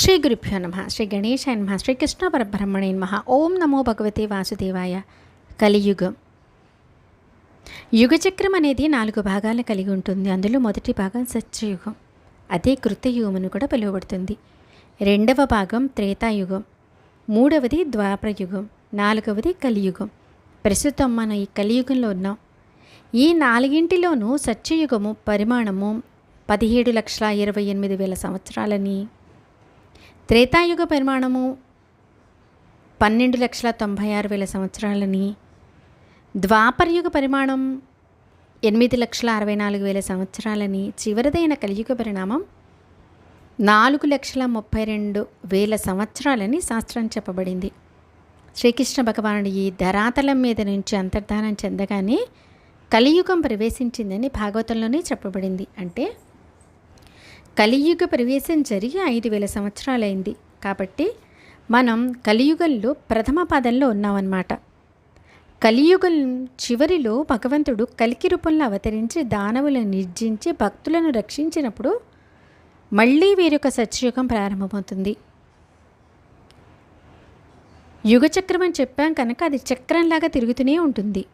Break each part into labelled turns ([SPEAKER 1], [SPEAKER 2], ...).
[SPEAKER 1] శ్రీ గురుభ్యో నమ శ్రీ గణేశాయ నమ శ్రీకృష్ణ పరబ్రహ్మణే నమ ఓం నమో భగవతే వాసుదేవాయ కలియుగం యుగచక్రం అనేది నాలుగు భాగాలను కలిగి ఉంటుంది. అందులో మొదటి భాగం సత్యయుగం అదే కృతయుగం అని కూడా పిలువబడుతుంది. రెండవ భాగం త్రేతాయుగం మూడవది ద్వాపరయుగం నాలుగవది కలియుగం. ప్రస్తుతం మనం ఈ కలియుగంలో ఉన్నాం. ఈ నాలుగింటిలోనూ సత్యయుగము పరిమాణము పదిహేడు లక్షల ఇరవై ఎనిమిది వేల సంవత్సరాలని త్రేతాయుగ పరిమాణము పన్నెండు లక్షల తొంభై ఆరు వేల సంవత్సరాలని ద్వాపరయుగ పరిమాణం ఎనిమిది లక్షల అరవై నాలుగు వేల సంవత్సరాలని చివరిదైన కలియుగ పరిణామం నాలుగు లక్షల ముప్పై రెండు వేల సంవత్సరాలని శాస్త్రం చెప్పబడింది. శ్రీకృష్ణ భగవానుడు ఈ ధరాతలం మీద నుంచి అంతర్ధానం చెందగానే కలియుగం ప్రవేశించిందని భాగవతంలోనే చెప్పబడింది. అంటే కలియుగ ప్రవేశం జరిగి ఐదు వేల సంవత్సరాలైంది. కాబట్టి మనం కలియుగంలో ప్రథమ పాదంలో ఉన్నామన్నమాట. కలియుగం చివరిలో భగవంతుడు కలికి రూపంలో అవతరించి దానవులను నిర్జించి భక్తులను రక్షించినప్పుడు మళ్ళీ వేరొక సత్యయుగం ప్రారంభమవుతుంది. యుగచక్రం అని చెప్పాం కనుక అది చక్రంలాగా తిరుగుతూనే ఉంటుంది.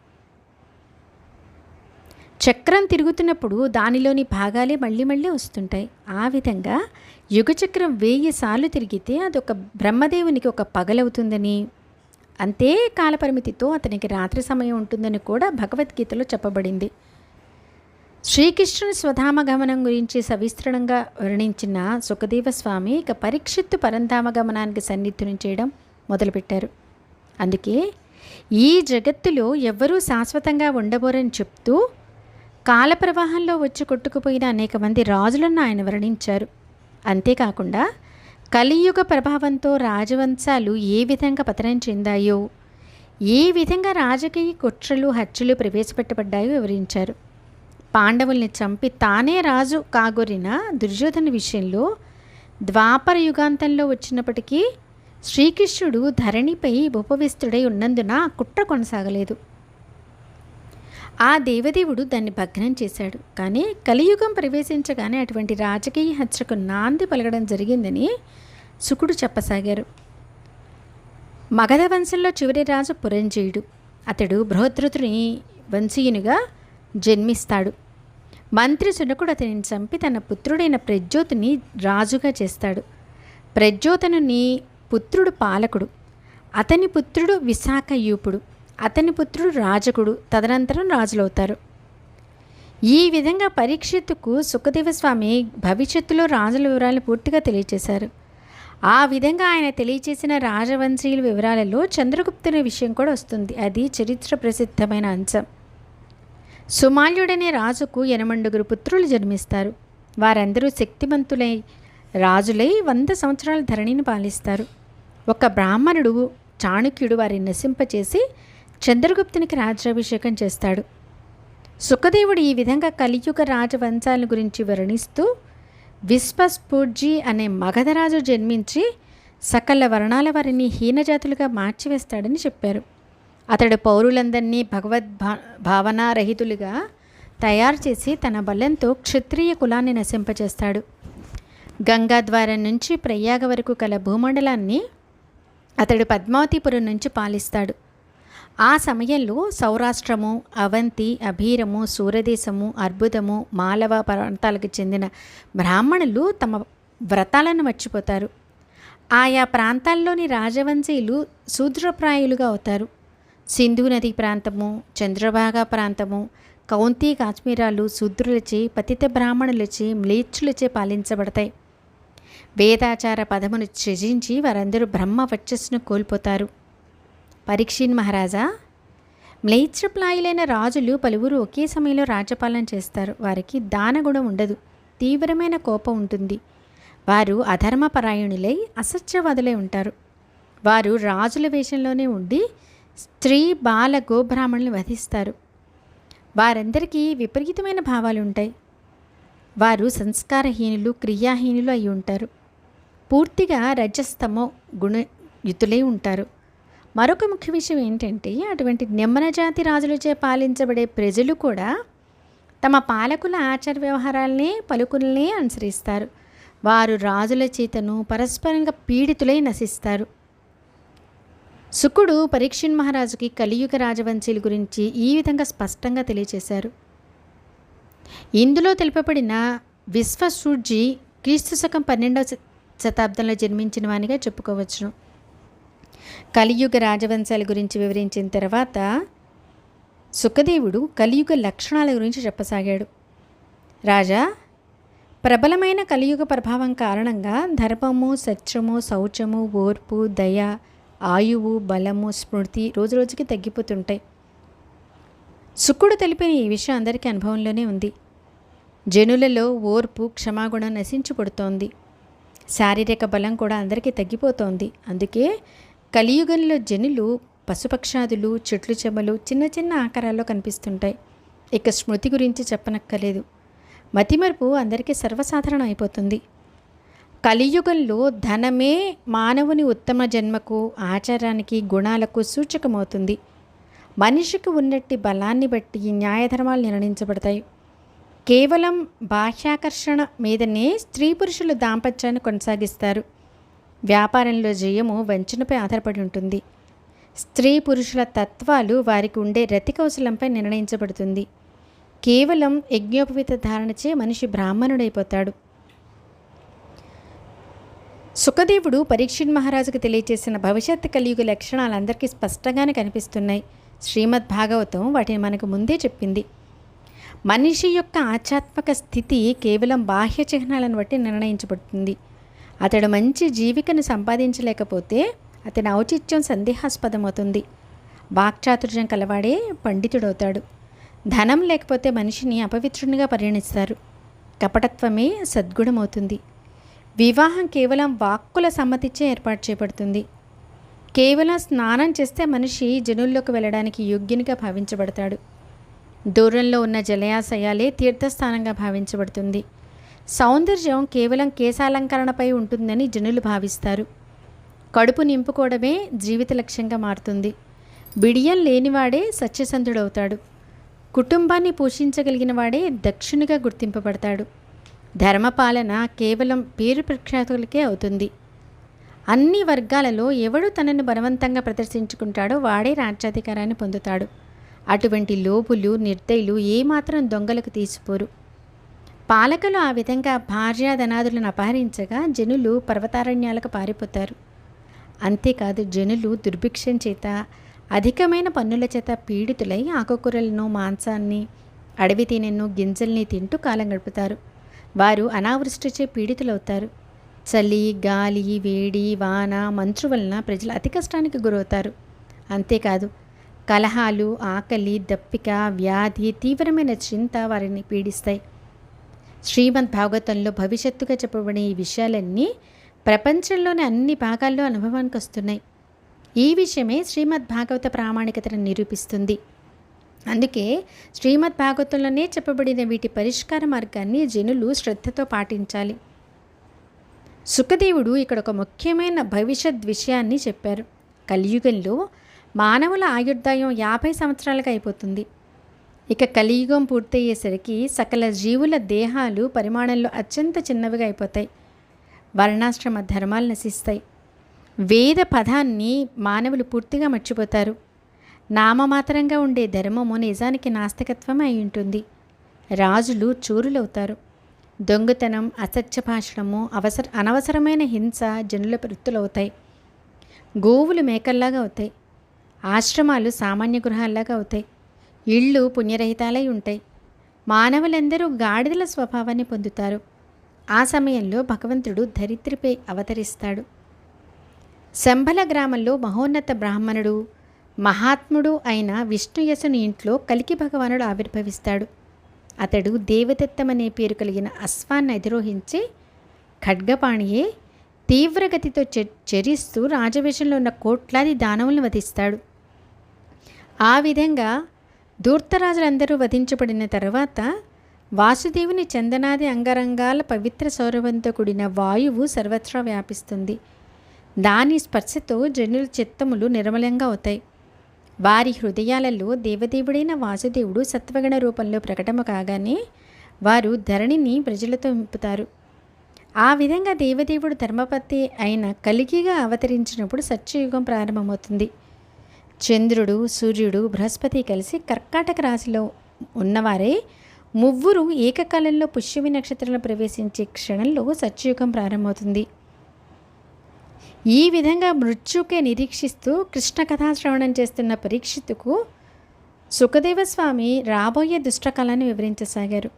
[SPEAKER 1] చక్రం తిరుగుతున్నప్పుడు దానిలోని భాగాలే మళ్ళీ మళ్ళీ వస్తుంటాయి. ఆ విధంగా యుగచక్రం వెయ్యి సార్లు తిరిగితే అదొక బ్రహ్మదేవునికి ఒక పగలవుతుందని అంతే కాలపరిమితితో అతనికి రాత్రి సమయం ఉంటుందని కూడా భగవద్గీతలో చెప్పబడింది. శ్రీకృష్ణుని స్వధామ గమనం గురించి సవిస్తృణంగా వర్ణించిన సుఖదేవ స్వామి ఇక పరీక్షిత్తు పరంధామ గమనానికి సన్నిధుని చేయడం మొదలుపెట్టారు. అందుకే ఈ జగత్తులో ఎవ్వరూ శాశ్వతంగా ఉండబోరని చెప్తూ కాల ప్రవాహంలో వచ్చి కొట్టుకుపోయిన అనేక మంది రాజులను ఆయన వర్ణించారు అంతేకాకుండా కలియుగ ప్రభావంతో రాజవంశాలు ఏ విధంగా పతనం చెందాయో ఏ విధంగా రాజకీయ కుట్రలు హత్యలు ప్రవేశపెట్టబడ్డాయో వివరించారు. పాండవుల్ని చంపి తానే రాజు కాగొరిన దుర్యోధన విషయంలో ద్వాపర యుగాంతంలో వచ్చినప్పటికీ శ్రీకృష్ణుడు ధరణిపై ఉపవిస్తుడై ఉన్నందున కుట్ర కొనసాగలేదు. ఆ దేవదేవుడు దాన్ని భగ్నం చేశాడు. కానీ కలియుగం ప్రవేశించగానే అటువంటి రాజకీయ హత్యకు నాంది పలకడం జరిగిందని సుకుడు చెప్పసాగారు. మగధ వంశంలో చివరి రాజు పురంజయుడు. అతడు బృహద్రుతుని వంశీయునిగా జన్మిస్తాడు. మంత్రి శునకుడు అతనిని చంపి తన పుత్రుడైన ప్రజ్యోతిని రాజుగా చేస్తాడు. ప్రజ్యోతనుని పుత్రుడు పాలకుడు. అతని పుత్రుడు విశాఖయూపుడు అతని పుత్రుడు రాజకుడు తదనంతరం రాజులవుతారు. ఈ విధంగా పరీక్షిత్తుకు సుఖదేవ స్వామి భవిష్యత్తులో రాజుల వివరాలు పూర్తిగా తెలియచేశారు. ఆ విధంగా ఆయన తెలియచేసిన రాజవంశీయుల వివరాలలో చంద్రగుప్తుని విషయం కూడా వస్తుంది. అది చరిత్ర ప్రసిద్ధమైన అంశం. సుమాల్యుడనే రాజుకు ఎనమండుగురు పుత్రులు జన్మిస్తారు. వారందరూ శక్తివంతులై రాజులై వంద సంవత్సరాల ధరణిని పాలిస్తారు. ఒక బ్రాహ్మణుడు చాణక్యుడు వారిని నశింపచేసి చంద్రగుప్తునికి రాజ్యాభిషేకం చేస్తాడు. సుఖదేవుడు ఈ విధంగా కలియుగ రాజవంశాల గురించి వర్ణిస్తూ విశ్వస్ఫూర్జీ అనే మగధరాజు జన్మించి సకల వర్ణాల వారిని హీనజాతులుగా మార్చివేస్తాడని చెప్పారు. అతడు పౌరులందరినీ భగవద్భా భావనారహితులుగా తయారు చేసి తన బలంతో క్షత్రియ కులాన్ని నశింపచేస్తాడు గంగాద్వారం నుంచి ప్రయాగ వరకు కల భూమండలాన్ని అతడు పద్మావతిపురం నుంచి పాలిస్తాడు. ఆ సమయంలో సౌరాష్ట్రము అవంతి అభీరము సూర్యదేశము అర్బుదము మాలవ ప్రాంతాలకు చెందిన బ్రాహ్మణులు తమ వ్రతాలను మర్చిపోతారు. ఆయా ప్రాంతాల్లోని రాజవంశీయులు శూద్రప్రాయులుగా అవుతారు. సింధు నది ప్రాంతము చంద్రభాగ ప్రాంతము కౌంతి కాశ్మీరాలు శూద్రులచే పతిత బ్రాహ్మణులచే మ్లేచ్చులచే పాలించబడతాయి. వేదాచార పదమును త్యజించి వారందరూ బ్రహ్మ వర్చస్సును కోల్పోతారు. పరీక్షిన్ మహారాజా మ్లేచ్ఛప్లాయులైన రాజులు పలువురు ఒకే సమయంలో రాజ్యపాలన చేస్తారు. వారికి దానగుణం ఉండదు తీవ్రమైన కోపం ఉంటుంది. వారు అధర్మపరాయణులై అసత్యవాదులై ఉంటారు. వారు రాజుల వేషంలోనే ఉండి స్త్రీ బాల గోబ్రాహ్మణులు వధిస్తారు. వారందరికీ విపరీతమైన భావాలు ఉంటాయి. వారు సంస్కారహీనులు క్రియాహీనులు అయి ఉంటారు. పూర్తిగా రజస్తమో గుణయుతులై ఉంటారు. మరొక ముఖ్య విషయం ఏంటంటే అటువంటి నిమ్మన జాతి రాజులచే పాలించబడే ప్రజలు కూడా తమ పాలకుల ఆచార వ్యవహారాలనే పలుకులనే అనుసరిస్తారు. వారు రాజుల చేతను పరస్పరంగా పీడితులై నశిస్తారు. శుకుడు పరీక్షణ్ మహారాజుకి కలియుగ రాజవంశీల గురించి ఈ విధంగా స్పష్టంగా తెలియచేశారు. ఇందులో తెలుపబడిన విశ్వసూర్జి క్రీస్తు శకం పన్నెండవ శ- శతాబ్దంలో జన్మించిన వానిగా చెప్పుకోవచ్చును. కలియుగ రాజవంశాల గురించి వివరించిన తర్వాత సుఖదేవుడు కలియుగ లక్షణాల గురించి చెప్పసాగాడు. రాజా ప్రబలమైన కలియుగ ప్రభావం కారణంగా ధర్మము సత్యము శౌచము ఓర్పు దయ ఆయువు బలము స్మృతి రోజురోజుకి తగ్గిపోతుంటాయి. శుకుడు తెలిపిన ఈ విషయం అందరికీ అనుభవంలోనే ఉంది. జనులలో ఓర్పు క్షమాగుణం నశించుపడుతోంది. శారీరక బలం కూడా అందరికీ తగ్గిపోతోంది. అందుకే కలియుగంలో జనులు పశుపక్షాదులు చెట్లు చెమలు చిన్న చిన్న ఆకారాల్లో కనిపిస్తుంటాయి. ఇక స్మృతి గురించి చెప్పనక్కర్లేదు. మతిమరుపు అందరికీ సర్వసాధారణం అయిపోతుంది. కలియుగంలో ధనమే మానవుని ఉత్తమ జన్మకు ఆచారానికి గుణాలకు సూచకమవుతుంది. మనిషికి ఉన్నట్టి బలాన్ని బట్టి న్యాయధర్మాలు నిర్ణయించబడతాయి. కేవలం బాహ్యాకర్షణ మీదనే స్త్రీ పురుషులు దాంపత్యాన్ని కొనసాగిస్తారు. వ్యాపారంలో జయము వంచనపై ఆధారపడి ఉంటుంది. స్త్రీ పురుషుల తత్వాలు వారికి ఉండే రతి కౌశలంపై నిర్ణయించబడుతుంది. కేవలం యజ్ఞోపవిత ధారణచే మనిషి బ్రాహ్మణుడైపోతాడు. సుఖదేవుడు పరీక్షణ్ మహారాజుకు తెలియచేసిన భవిష్యత్తు కలియుగ లక్షణాలు అందరికీ స్పష్టంగానే కనిపిస్తున్నాయి. శ్రీమద్ భాగవతం వాటిని మనకు ముందే చెప్పింది. మనిషి యొక్క ఆధ్యాత్మిక స్థితి కేవలం బాహ్య చిహ్నాలను బట్టి నిర్ణయించబడుతుంది. అతడు మంచి జీవికను సంపాదించలేకపోతే అతని ఔచిత్యం సందేహాస్పదమవుతుంది. వాక్చాతుర్యం కలవాడే పండితుడవుతాడు. ధనం లేకపోతే మనిషిని అపవిత్రునిగా పరిగణిస్తారు. కపటత్వమే సద్గుణమవుతుంది. వివాహం కేవలం వాక్కుల సమ్మతిచ్చే ఏర్పాటు చేయబడుతుంది కేవలం స్నానం చేస్తే మనిషి జనుల్లోకి వెళ్ళడానికి యోగ్యునిగా భావించబడతాడు. దూరంలో ఉన్న జలయాశయాలే తీర్థస్థానంగా భావించబడుతుంది. సౌందర్యం కేవలం కేశాలంకరణపై ఉంటుందని జనులు భావిస్తారు. కడుపు నింపుకోవడమే జీవిత లక్ష్యంగా మారుతుంది. బిడియం లేనివాడే సత్యసంధుడవుతాడు. కుటుంబాన్ని పోషించగలిగిన వాడే దక్షునిగా గుర్తింపబడతాడు. ధర్మపాలన కేవలం పేరు ప్రఖ్యాతులకే అవుతుంది. అన్ని వర్గాలలో ఎవడు తనను బలవంతంగా ప్రదర్శించుకుంటాడో వాడే రాజ్యాధికారాన్ని పొందుతాడు. అటువంటి లోపులు నిర్దయులు ఏమాత్రం దొంగలకు తీసిపోరు. పాలకులు ఆ విధంగా భార్యాధనాదులను అపహరించగా జనులు పర్వతారణ్యాలకు పారిపోతారు. అంతేకాదు జనులు దుర్భిక్షం చేత అధికమైన పన్నుల చేత పీడితులై ఆకుకూరలను మాంసాన్ని అడవి తేనెను గింజల్ని తింటూ కాలం గడుపుతారు. వారు అనావృష్టిచే పీడితులవుతారు. చలి గాలి వేడి వాన మంచు వలన ప్రజలు అతి కష్టానికి గురవుతారు. అంతేకాదు కలహాలు ఆకలి దప్పిక వ్యాధి తీవ్రమైన చింత వారిని పీడిస్తాయి. శ్రీమద్ భాగవతంలో భవిష్యత్తుగా చెప్పబడిన ఈ విషయాలన్నీ ప్రపంచంలోని అన్ని భాగాల్లో అనుభవానికి వస్తున్నాయి. ఈ విషయమే శ్రీమద్ భాగవత ప్రామాణికతను నిరూపిస్తుంది. అందుకే శ్రీమద్ భాగవతంలోనే చెప్పబడిన వీటి పరిష్కార మార్గాన్ని జనులు శ్రద్ధతో పాటించాలి. సుఖదేవుడు ఇక్కడ ఒక ముఖ్యమైన భవిష్యత్ విషయాన్ని చెప్పారు. కలియుగంలో మానవుల ఆయుర్దాయం యాభై సంవత్సరాలుగా అయిపోతుంది. ఇక కలియుగం పూర్తయ్యేసరికి సకల జీవుల దేహాలు పరిమాణంలో అత్యంత చిన్నవిగా అయిపోతాయి. వర్ణాశ్రమ ధర్మాలు నశిస్తాయి. వేద పదాన్ని మానవులు పూర్తిగా మర్చిపోతారు. నామమాత్రంగా ఉండే ధర్మము నిజానికి నాస్తికత్వమే అయి ఉంటుంది. రాజులు చూరులవుతారు. దొంగతనం అసత్య భాషణము అవసర అనవసరమైన హింస జనుల వృత్తులవుతాయి గోవులు మేకల్లాగా అవుతాయి. ఆశ్రమాలు సామాన్య గృహాల్లాగా అవుతాయి. ఇళ్ళు పుణ్యరహితాలై ఉంటాయి. మానవులందరూ గాడిదల స్వభావాన్ని పొందుతారు. ఆ సమయంలో భగవంతుడు ధరిత్రిపై అవతరిస్తాడు. శంభల గ్రామంలో మహోన్నత బ్రాహ్మణుడు మహాత్ముడు అయిన విష్ణుయసుని ఇంట్లో కలికి భగవానుడు ఆవిర్భవిస్తాడు. అతడు దేవదత్తమనే పేరు కలిగిన అశ్వాన్ని అధిరోహించి ఖడ్గపాణియే తీవ్రగతితో చె చెరిస్తూ రాజవేషంలో ఉన్న కోట్లాది దానవులను వధిస్తాడు. ఆ విధంగా దూర్తరాజులందరూ వధించబడిన తర్వాత వాసుదేవుని చందనాది అంగరంగాల పవిత్ర సౌరభంతో కూడిన వాయువు సర్వత్రా వ్యాపిస్తుంది. దాని స్పర్శతో జనుల చిత్తములు నిర్మలంగా అవుతాయి. వారి హృదయాలలో దేవదేవుడైన వాసుదేవుడు సత్వగణ రూపంలో ప్రకటన కాగానే వారు ధరణిని ప్రజలతో నింపుతారు. ఆ విధంగా దేవదేవుడు ధర్మపతి అయిన కలిగిగా అవతరించినప్పుడు సత్యయుగం ప్రారంభమవుతుంది. చంద్రుడు సూర్యుడు బృహస్పతి కలిసి కర్కాటక రాశిలో ఉన్నవారే ముగ్గురు ఏకకాలంలో పుష్యమి నక్షత్రంలో ప్రవేశించే క్షణంలో సత్యయుగం ప్రారంభమవుతుంది. ఈ విధంగా మృత్యుకే నిరీక్షిస్తూ కృష్ణ కథాశ్రవణం చేస్తున్న పరీక్షితుకు సుఖదేవ స్వామి రాబోయే దుష్టకాలాన్ని వివరించసాగారు.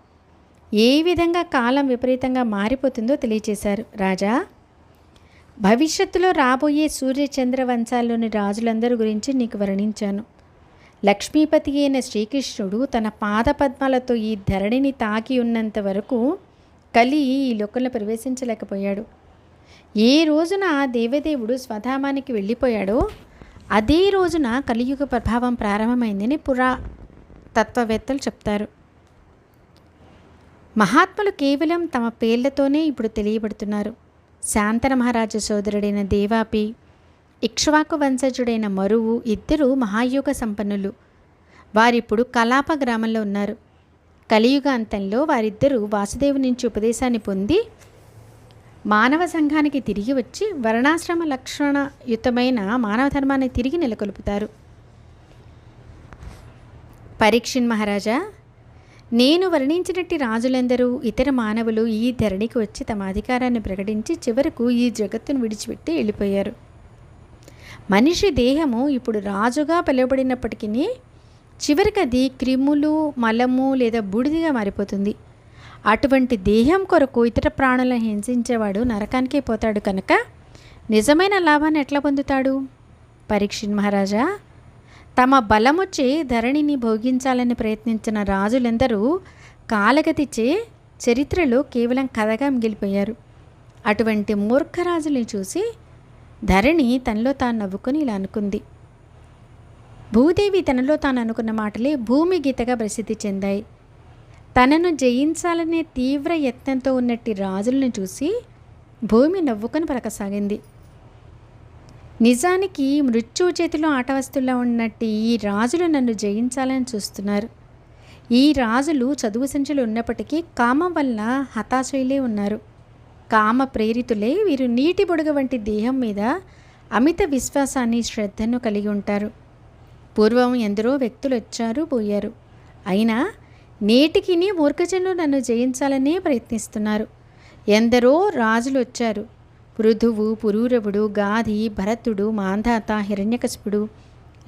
[SPEAKER 1] ఏ విధంగా కాలం విపరీతంగా మారిపోతుందో తెలియచేశారు. రాజా భవిష్యత్తులో రాబోయే సూర్య చంద్ర వంశాల్లోని రాజులందరి గురించి నీకు వర్ణించాను. లక్ష్మీపతి అయిన శ్రీకృష్ణుడు తన పాదపద్మాలతో ఈ ధరణిని తాకి ఉన్నంత వరకు కలి ఈ లోకంలో ప్రవేశించలేకపోయాడు. ఏ రోజున ఆ దేవదేవుడు స్వధామానికి వెళ్ళిపోయాడో అదే రోజున కలియుగ ప్రభావం ప్రారంభమైందని పురా తత్వవేత్తలు చెప్తారు. మహాత్ములు కేవలం తమ పేర్లతోనే ఇప్పుడు తెలియబడుతున్నారు. శాంతన మహారాజు సోదరుడైన దేవాపి ఇక్ష్వాకు వంశజుడైన మరువు ఇద్దరు మహాయోగ సంపన్నులు. వారిప్పుడు కలాప గ్రామంలో ఉన్నారు. కలియుగ అంతంలో వారిద్దరూ వాసుదేవు నుంచి ఉపదేశాన్ని పొంది మానవ సంఘానికి తిరిగి వచ్చి వర్ణాశ్రమ లక్షణయుతమైన మానవ ధర్మాన్ని తిరిగి నెలకొల్పుతారు. పరీక్షిన్ మహారాజా నేను వర్ణించినట్టి రాజులందరూ ఇతర మానవులు ఈ ధరణికి వచ్చి తమ అధికారాన్ని ప్రకటించి చివరకు ఈ జగత్తును విడిచిపెట్టి వెళ్ళిపోయారు. మనిషి దేహము ఇప్పుడు రాజుగా పిలువబడినప్పటికీ చివరికి అది క్రిములు మలము లేదా బూడిదిగా మారిపోతుంది. అటువంటి దేహం కొరకు ఇతర ప్రాణులను హింసించేవాడు నరకానికే పోతాడు కనుక నిజమైన లాభాన్ని ఎట్లా పొందుతాడు? పరీక్షిన్ మహారాజా తమ బలముచ్చి ధరణిని భోగించాలని ప్రయత్నించిన రాజులందరూ కాలగతిచే చరిత్రలో కేవలం కథగా మిగిలిపోయారు. అటువంటి మూర్ఖరాజుని చూసి ధరణి తనలో తాను నవ్వుకొని ఇలా అనుకుంది. భూదేవి తనలో తాను అనుకున్న మాటలే భూమి గీతగా ప్రసిద్ధి చెందాయి. తనను జయించాలనే తీవ్ర యత్నంతో ఉన్నట్టి రాజులను చూసి భూమి నవ్వుకొని పలకసాగింది. నిజానికి మృత్యువు చేతిలో ఆటవస్తుల్లో ఉన్నట్టు ఈ రాజులు నన్ను జయించాలని చూస్తున్నారు. ఈ రాజులు చదువు సంచులు ఉన్నప్పటికీ కామం వల్ల హతాశయులే ఉన్నారు. కామ ప్రేరితులే వీరు నీటి బుడగ వంటి దేహం మీద అమిత విశ్వాసాన్ని శ్రద్ధను కలిగి ఉంటారు. పూర్వం ఎందరో వ్యక్తులు వచ్చారు పోయారు. అయినా నేటికి మూర్ఖజనులు నన్ను జయించాలనే ప్రయత్నిస్తున్నారు. ఎందరో రాజులు వచ్చారు పృథువు పురూరవుడు గాధి భరతుడు మాంధాత హిరణ్యకశిపుడు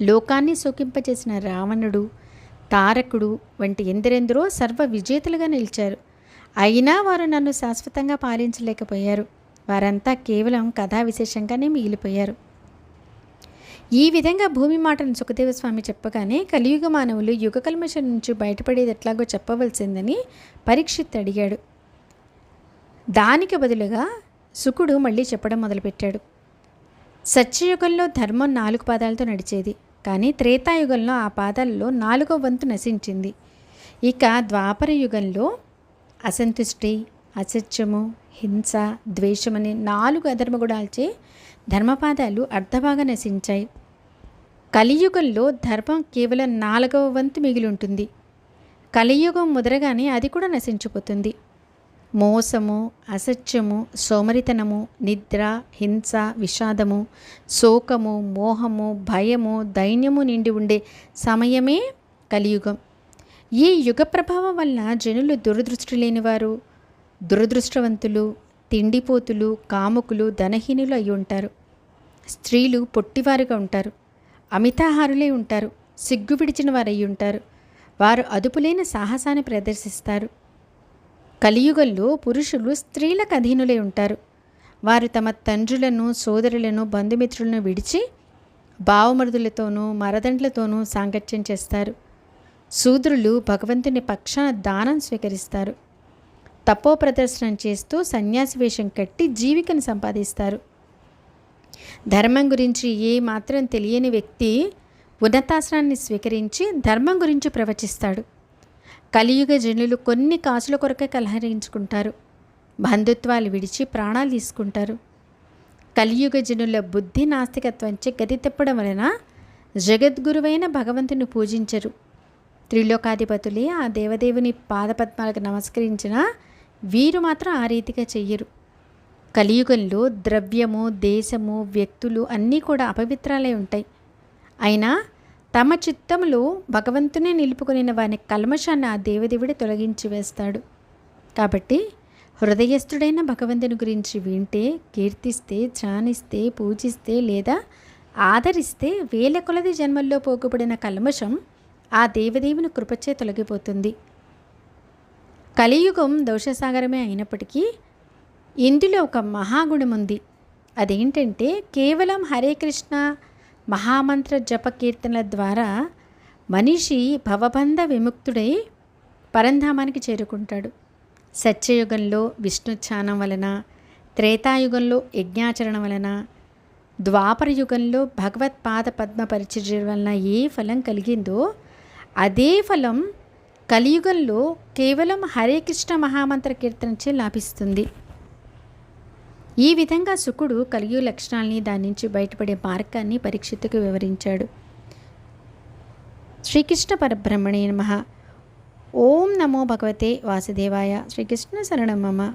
[SPEAKER 1] లోకాన్ని శోకింపచేసిన రావణుడు తారకుడు వంటి ఎందరెందరో సర్వ విజేతలుగా నిలిచారు. అయినా వారు నన్ను శాశ్వతంగా పాలించలేకపోయారు. వారంతా కేవలం కథా విశేషంగానే మిగిలిపోయారు. ఈ విధంగా భూమి మాటను సుఖదేవ స్వామి చెప్పగానే కలియుగ మానవులు యుగ కల్మషం నుంచి బయటపడేది ఎట్లాగో చెప్పవలసిందని పరీక్షిత్ అడిగాడు. దానికి బదులుగా సుకుడు మళ్ళీ చెప్పడం మొదలుపెట్టాడు. సత్యయుగంలో ధర్మం నాలుగు పాదాలతో నడిచేది. కానీ త్రేతాయుగంలో ఆ పాదాలలో నాలుగో వంతు నశించింది. ఇక ద్వాపర యుగంలో అసంతుష్టి అసత్యము హింస ద్వేషమని నాలుగు అధర్మగుణాలచే ధర్మపాదాలు అర్ధభాగా నశించాయి. కలియుగంలో ధర్మం కేవలం నాలుగవ వంతు మిగిలి ఉంటుంది. కలియుగం ముదరగానే అది కూడా నశించిపోతుంది. మోసము అసత్యము సోమరితనము నిద్ర హింస విషాదము శోకము మోహము భయము దైన్యము నిండి ఉండే సమయమే కలియుగం. ఈ యుగ ప్రభావం వల్ల జనులు దురదృష్టి లేనివారు దురదృష్టవంతులు తిండిపోతులు కాముకులు ధనహీనులు అయి ఉంటారు. స్త్రీలు పొట్టివారుగా ఉంటారు అమితాహారులే ఉంటారు సిగ్గు విడిచిన వారై ఉంటారు. వారు అదుపులేని సాహసాన్ని ప్రదర్శిస్తారు. కలియుగంలో పురుషులు స్త్రీలకు అధీనులై ఉంటారు. వారు తమ తండ్రులను సోదరులను బంధుమిత్రులను విడిచి బావమరుదులతోనూ మరదండ్లతోనూ సాంగత్యం చేస్తారు. శూద్రులు భగవంతుని పక్షాన దానం స్వీకరిస్తారు. తపో ప్రదర్శనం చేస్తూ సన్యాసి వేషం కట్టి జీవికను సంపాదిస్తారు. ధర్మం గురించి ఏ మాత్రం తెలియని వ్యక్తి ఉన్నతాసనాన్ని స్వీకరించి ధర్మం గురించి ప్రవచిస్తాడు. కలియుగ జనులు కొన్ని కాసుల కొరకే కలహరించుకుంటారు. బంధుత్వాలు విడిచి ప్రాణాలు తీసుకుంటారు. కలియుగ జనుల బుద్ధి నాస్తికత్వంచే గతి తిప్పడం వలన జగద్గురువైన భగవంతుని పూజించరు. త్రిలోకాధిపతులే ఆ దేవదేవుని పాదపద్మాలకు నమస్కరించిన వీరు మాత్రం ఆ రీతిగా చెయ్యరు. కలియుగంలో ద్రవ్యము దేశము వ్యక్తులు అన్నీ కూడా అపవిత్రాలే ఉంటాయి. అయినా తమ చిత్తంలో భగవంతునే నిలుపుకుని వాని కల్మషాన్ని ఆ దేవదేవుడే తొలగించి వేస్తాడు. కాబట్టి హృదయస్థుడైన భగవంతుని గురించి వింటే కీర్తిస్తే ధ్యానిస్తే పూజిస్తే లేదా ఆదరిస్తే వేల కొలది జన్మల్లో పోగుపడిన కల్మషం ఆ దేవదేవుని కృపచే తొలగిపోతుంది. కలియుగం దోషసాగరమే అయినప్పటికీ ఇందులో ఒక మహాగుణం ఉంది అదేంటంటే కేవలం హరే కృష్ణ మహామంత్ర జప కీర్తనల ద్వారా మనిషి భవబంధ విముక్తుడై పరంధామానికి చేరుకుంటాడు. సత్యయుగంలో విష్ణుచ్ఛానం వలన త్రేతాయుగంలో యజ్ఞాచరణ వలన ద్వాపర యుగంలో భగవత్పాద పద్మ పరిచర్య వలన ఏ ఫలం కలిగిందో అదే ఫలం కలియుగంలో కేవలం హరే కృష్ణ మహామంత్ర కీర్తనచే లాభిస్తుంది. ఈ విధంగా శుకుడు కలియు లక్షణాలని దాని నుంచి బయటపడే మార్గాన్ని పరీక్షిత్తుకు వివరించాడు. శ్రీకృష్ణ పరబ్రహ్మణే నమ. ఓం నమో భగవతే వాసుదేవాయ. శ్రీకృష్ణ శరణం మమ.